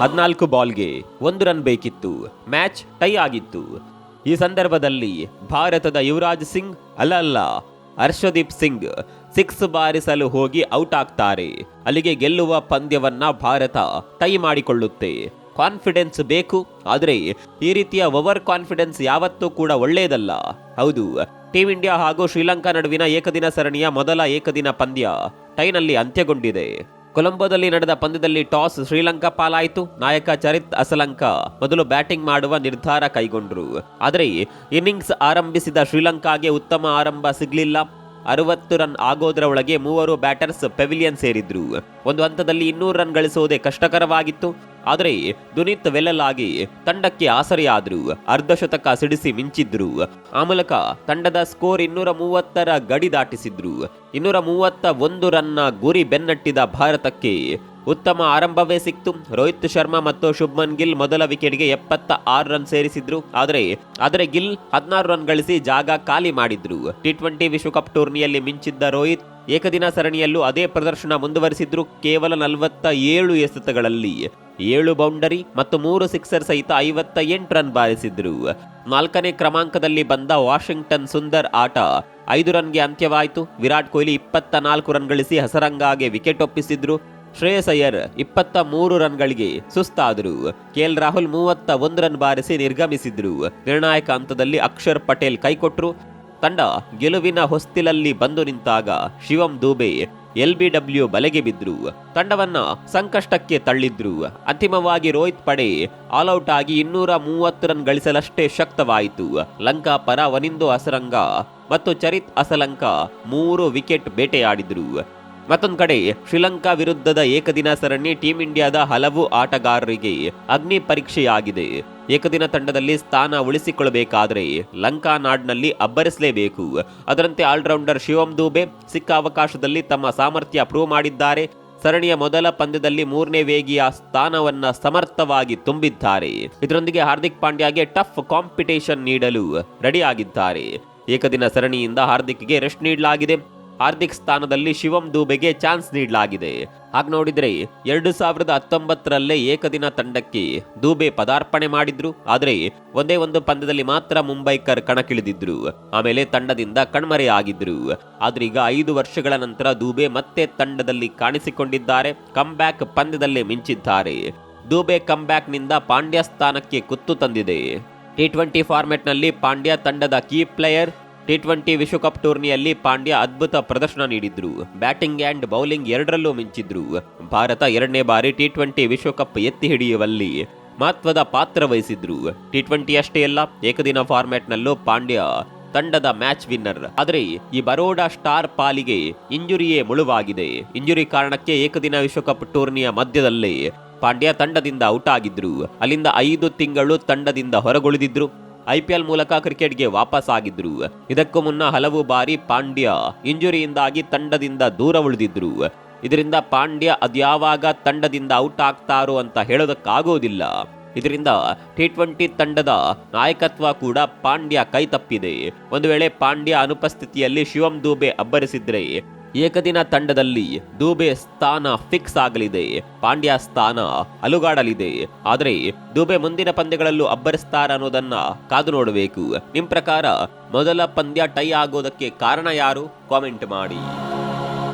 ಹದಿನಾಲ್ಕು ಬಾಲ್ಗೆ ಒಂದು ರನ್ ಬೇಕಿತ್ತು. ಮ್ಯಾಚ್ ಟೈ ಆಗಿತ್ತು. ಈ ಸಂದರ್ಭದಲ್ಲಿ ಭಾರತದ ಯುವರಾಜ್ ಸಿಂಗ್, ಅಲ್ಲ ಅಲ್ಲ, ಹರ್ಷದೀಪ್ ಸಿಂಗ್ ಸಿಕ್ಸ್ ಬಾರಿಸಲು ಹೋಗಿ ಔಟ್ ಆಗ್ತಾರೆ. ಅಲ್ಲಿಗೆ ಗೆಲ್ಲುವ ಪಂದ್ಯವನ್ನ ಭಾರತ ಟೈ ಮಾಡಿಕೊಳ್ಳುತ್ತೆ. ಕಾನ್ಫಿಡೆನ್ಸ್ ಬೇಕು, ಆದರೆ ಈ ರೀತಿಯ ಓವರ್ ಕಾನ್ಫಿಡೆನ್ಸ್ ಯಾವತ್ತೂ ಕೂಡ ಒಳ್ಳೆಯದಲ್ಲ ಹೌದು, ಟೀಂ ಇಂಡಿಯಾ ಹಾಗೂ ಶ್ರೀಲಂಕಾ ನಡುವಿನ ಏಕದಿನ ಸರಣಿಯ ಮೊದಲ ಏಕದಿನ ಪಂದ್ಯ ಟೈನಲ್ಲಿ ಅಂತ್ಯಗೊಂಡಿದೆ. ಕೊಲಂಬೋದಲ್ಲಿ ನಡೆದ ಪಂದ್ಯದಲ್ಲಿ ಟಾಸ್ ಶ್ರೀಲಂಕಾ ಪಾಲಾಯಿತು. ನಾಯಕ ಚರಿತ್ ಅಸಲಂಕ ಮೊದಲು ಬ್ಯಾಟಿಂಗ್ ಮಾಡುವ ನಿರ್ಧಾರ ಕೈಗೊಂಡರು. ಆದರೆ ಇನ್ನಿಂಗ್ಸ್ ಆರಂಭಿಸಿದ ಶ್ರೀಲಂಕಾಗೆ ಉತ್ತಮ ಆರಂಭ ಸಿಗಲಿಲ್ಲ. ಅರವತ್ತು ರನ್ ಆಗೋದರ ಒಳಗೆ ಮೂವರು ಬ್ಯಾಟರ್ಸ್ ಪೆವಿಲಿಯನ್ ಸೇರಿದ್ರು. ಒಂದು ಹಂತದಲ್ಲಿ ಇನ್ನೂರು ರನ್ ಗಳಿಸುವುದೇ ಕಷ್ಟಕರವಾಗಿತ್ತು. ಆದರೆ ದುನಿತ್ ವೆಲ್ಲಲಾಗಿ ತಂಡಕ್ಕೆ ಆಸರೆಯಾದರು. ಅರ್ಧಶತಕ ಸಿಡಿಸಿ ಮಿಂಚಿದ್ರು. ಆ ಮೂಲಕ ತಂಡದ ಸ್ಕೋರ್ ಇನ್ನೂರ ಮೂವತ್ತರ ಗಡಿ ದಾಟಿಸಿದ್ರು. ಇನ್ನೂರ ಮೂವತ್ತ ಒಂದು ರನ್ನ ಗುರಿ ಬೆನ್ನಟ್ಟಿದ ಭಾರತಕ್ಕೆ ಉತ್ತಮ ಆರಂಭವೇ ಸಿಕ್ತು. ರೋಹಿತ್ ಶರ್ಮಾ ಮತ್ತು ಶುಭ್ಮನ್ ಗಿಲ್ ಮೊದಲ ವಿಕೆಟ್ಗೆ ಎಪ್ಪತ್ತ ಆರು ರನ್ ಸೇರಿಸಿದ್ರು. ಆದರೆ ಆದರೆ ಗಿಲ್ ಹದಿನಾರು ರನ್ ಗಳಿಸಿ ಜಾಗ ಖಾಲಿ ಮಾಡಿದ್ರು. ಟಿ ಟ್ವೆಂಟಿ ವಿಶ್ವಕಪ್ ಟೂರ್ನಿಯಲ್ಲಿ ಮಿಂಚಿದ್ದ ರೋಹಿತ್ ಏಕದಿನ ಸರಣಿಯಲ್ಲೂ ಅದೇ ಪ್ರದರ್ಶನ ಮುಂದುವರಿಸಿದ್ರು ಕೇವಲ ನಲವತ್ತ ಏಳು ಎಸೆತಗಳಲ್ಲಿ. ಏಳು ಬೌಂಡರಿ ಮತ್ತು ಮೂರು ಸಿಕ್ಸರ್ ಸಹಿತ ಐವತ್ತ ಎಂಟು ರನ್ ಬಾರಿಸಿದ್ರು. ನಾಲ್ಕನೇ ಕ್ರಮಾಂಕದಲ್ಲಿ ಬಂದ ವಾಷಿಂಗ್ಟನ್ ಸುಂದರ್ ಆಟ ಐದು ರನ್ಗೆ ಅಂತ್ಯವಾಯಿತು. ವಿರಾಟ್ ಕೊಹ್ಲಿ ಇಪ್ಪತ್ತ ನಾಲ್ಕು ರನ್ ಗಳಿಸಿ ಹಸರಂಗಾಗೆ ವಿಕೆಟ್ ಒಪ್ಪಿಸಿದ್ರು. ಶ್ರೇಯಸ್ ಅಯ್ಯರ್ ಇಪ್ಪತ್ತ ಮೂರು ರನ್ಗಳಿಗೆ ಸುಸ್ತಾದರು. ಕೆಎಲ್ ರಾಹುಲ್ ಮೂವತ್ತ ಒಂದು ರನ್ ಬಾರಿಸಿ ನಿರ್ಗಮಿಸಿದ್ರು. ನಿರ್ಣಾಯಕ ಹಂತದಲ್ಲಿ ಅಕ್ಷರ್ ಪಟೇಲ್ ಕೈಕೊಟ್ರು. ತಂಡ ಗೆಲುವಿನ ಹೊಸ್ತಿಲಲ್ಲಿ ಬಂದು ನಿಂತಾಗ ಶಿವಂ ದೂಬೆ ಡಬ್ಲ್ಯೂ ಬಲೆಗೆ ಬಿದ್ರು. ತಂಡವನ್ನ ಸಂಕಷ್ಟಕ್ಕೆ ತಳ್ಳಿದ್ರು. ಅಂತಿಮವಾಗಿ ರೋಹಿತ್ ಪಡೆ ಆಲ್ಔಟ್ ಆಗಿ ಇನ್ನೂರ ಮೂವತ್ತು ರನ್ ಗಳಿಸಲಷ್ಟೇ ಶಕ್ತವಾಯಿತು. ಲಂಕಾ ಪರ ವನಿಂದು ಅಸರಂಗ ಮತ್ತು ಚರಿತ್ ಅಸಲಂಕ ಮೂರು ವಿಕೆಟ್ ಬೇಟೆಯಾಡಿದ್ರು. ಮತ್ತೊಂದು ಕಡೆ, ಶ್ರೀಲಂಕಾ ವಿರುದ್ಧದ ಏಕದಿನ ಸರಣಿ ಟೀಂ ಇಂಡಿಯಾದ ಹಲವು ಆಟಗಾರರಿಗೆ ಅಗ್ನಿ ಪರೀಕ್ಷೆಯಾಗಿದೆ. ಏಕದಿನ ತಂಡದಲ್ಲಿ ಸ್ಥಾನ ಉಳಿಸಿಕೊಳ್ಳಬೇಕಾದರೆ ಲಂಕಾ ನಾಡ್ನಲ್ಲಿ ಅಬ್ಬರಿಸಲೇಬೇಕು. ಅದರಂತೆ ಆಲ್ರೌಂಡರ್ ಶಿವಂ ದೂಬೆ ಸಿಕ್ಕ ಅವಕಾಶದಲ್ಲಿ ತಮ್ಮ ಸಾಮರ್ಥ್ಯ ಪ್ರೂವ್ ಮಾಡಿದ್ದಾರೆ. ಸರಣಿಯ ಮೊದಲ ಪಂದ್ಯದಲ್ಲಿ ಮೂರನೇ ವೇಗಿಯ ಸ್ಥಾನವನ್ನ ಸಮರ್ಥವಾಗಿ ತುಂಬಿದ್ದಾರೆ. ಇದರೊಂದಿಗೆ ಹಾರ್ದಿಕ್ ಪಾಂಡ್ಯಗೆ ಟಫ್ ಕಾಂಪಿಟೇಷನ್ ನೀಡಲು ರೆಡಿಯಾಗಿದ್ದಾರೆ. ಏಕದಿನ ಸರಣಿಯಿಂದ ಹಾರ್ದಿಕ್ಗೆ ರೆಸ್ಟ್ ನೀಡಲಾಗಿದೆ. ಹಾರ್ದಿಕ್ ಸ್ಥಾನದಲ್ಲಿ ಶಿವಂ ದೂಬೆಗೆ ಚಾನ್ಸ್ ನೀಡಲಾಗಿದೆ. ಹಾಗೆ ನೋಡಿದ್ರೆ ಎರಡು ಸಾವಿರದ ಹತ್ತೊಂಬತ್ತರಲ್ಲೇ ಏಕದಿನ ತಂಡಕ್ಕೆ ದೂಬೆ ಪದಾರ್ಪಣೆ ಮಾಡಿದ್ರು. ಆದರೆ ಒಂದೇ ಒಂದು ಪಂದ್ಯದಲ್ಲಿ ಮಾತ್ರ ಮುಂಬೈಕರ್ ಕಣಕ್ಕಿಳಿದಿದ್ರು. ಆಮೇಲೆ ತಂಡದಿಂದ ಕಣ್ಮರೆಯಾಗಿದ್ರು ಆದ್ರೆ ಈಗ ಐದು ವರ್ಷಗಳ ನಂತರ ದೂಬೆ ಮತ್ತೆ ತಂಡದಲ್ಲಿ ಕಾಣಿಸಿಕೊಂಡಿದ್ದಾರೆ. ಕಂಬ್ಯಾಕ್ ಪಂದ್ಯದಲ್ಲೇ ಮಿಂಚಿದ್ದಾರೆ. ದೂಬೆ ಕಂಬ್ಯಾಕ್ನಿಂದ ಪಾಂಡ್ಯ ಸ್ಥಾನಕ್ಕೆ ಕುತ್ತು ತಂದಿದೆ. ಟಿ ಟ್ವೆಂಟಿ ಫಾರ್ಮೆಟ್ನಲ್ಲಿ ಪಾಂಡ್ಯ ತಂಡದ ಕೀ ಪ್ಲೇಯರ್ ಟಿ ಟ್ವೆಂಟಿ ವಿಶ್ವಕಪ್ ಟೂರ್ನಿಯಲ್ಲಿ ಪಾಂಡ್ಯ ಅದ್ಭುತ ಪ್ರದರ್ಶನ ನೀಡಿದ್ರು. ಬ್ಯಾಟಿಂಗ್ ಆ್ಯಂಡ್ ಬೌಲಿಂಗ್ ಎರಡರಲ್ಲೂ ಮಿಂಚಿದ್ರು. ಭಾರತ ಎರಡನೇ ಬಾರಿ ಟಿ ಟ್ವೆಂಟಿ ವಿಶ್ವಕಪ್ ಎತ್ತಿ ಹಿಡಿಯುವಲ್ಲಿ ಮಹತ್ವದ ಪಾತ್ರ ವಹಿಸಿದ್ರು. ಟಿ ಟ್ವೆಂಟಿ ಅಷ್ಟೇ ಅಲ್ಲ, ಏಕದಿನ ಫಾರ್ಮ್ಯಾಟ್ನಲ್ಲೂ ಪಾಂಡ್ಯ ತಂಡದ ಮ್ಯಾಚ್ ವಿನ್ನರ್ ಆದರೆ ಈ ಬರೋಡಾ ಸ್ಟಾರ್ ಪಾಲಿಗೆ ಇಂಜುರಿಯೇ ಮುಳುವಾಗಿದೆ. ಇಂಜುರಿ ಕಾರಣಕ್ಕೆ ಏಕದಿನ ವಿಶ್ವಕಪ್ ಟೂರ್ನಿಯ ಮಧ್ಯದಲ್ಲೇ ಪಾಂಡ್ಯ ತಂಡದಿಂದ ಔಟ್ ಆಗಿದ್ರು. ಅಲ್ಲಿಂದ ಐದು ತಿಂಗಳು ತಂಡದಿಂದ ಹೊರಗುಳಿದಿದ್ರು. ಐಪಿಎಲ್ ಮೂಲಕ ಕ್ರಿಕೆಟ್ಗೆ ವಾಪಸ್ ಆಗಿದ್ರು. ಇದಕ್ಕೂ ಮುನ್ನ ಹಲವು ಬಾರಿ ಪಾಂಡ್ಯ ಇಂಜುರಿಯಿಂದಾಗಿ ತಂಡದಿಂದ ದೂರ ಉಳಿದಿದ್ರು. ಇದರಿಂದ ಪಾಂಡ್ಯ ಅದ್ಯಾವಾಗ ತಂಡದಿಂದ ಔಟ್ ಆಗ್ತಾರೋ ಅಂತ ಹೇಳೋದಕ್ಕಾಗೋದಿಲ್ಲ. ಇದರಿಂದ ಟಿ ಟ್ವೆಂಟಿ ತಂಡದ ನಾಯಕತ್ವ ಕೂಡ ಪಾಂಡ್ಯ ಕೈ ತಪ್ಪಿದೆ. ಒಂದು ವೇಳೆ ಪಾಂಡ್ಯ ಅನುಪಸ್ಥಿತಿಯಲ್ಲಿ ಶಿವಂ ದೂಬೆ ಅಬ್ಬರಿಸಿದ್ರೆ ಏಕದಿನ ತಂಡದಲ್ಲಿ ದೂಬೆ ಸ್ಥಾನ ಫಿಕ್ಸ್ ಆಗಲಿದೆ. ಪಾಂಡ್ಯ ಸ್ಥಾನ ಅಲುಗಾಡಲಿದೆ. ಆದರೆ ದುಬೆ ಮುಂದಿನ ಪಂದ್ಯಗಳಲ್ಲೂ ಅಬ್ಬರಿಸ್ತಾರ ಅನ್ನೋದನ್ನ ಕಾದು ನೋಡಬೇಕು. ನಿಮ್ ಪ್ರಕಾರ ಮೊದಲ ಪಂದ್ಯ ಟೈ ಆಗೋದಕ್ಕೆ ಕಾರಣ ಯಾರು? ಕಾಮೆಂಟ್ ಮಾಡಿ.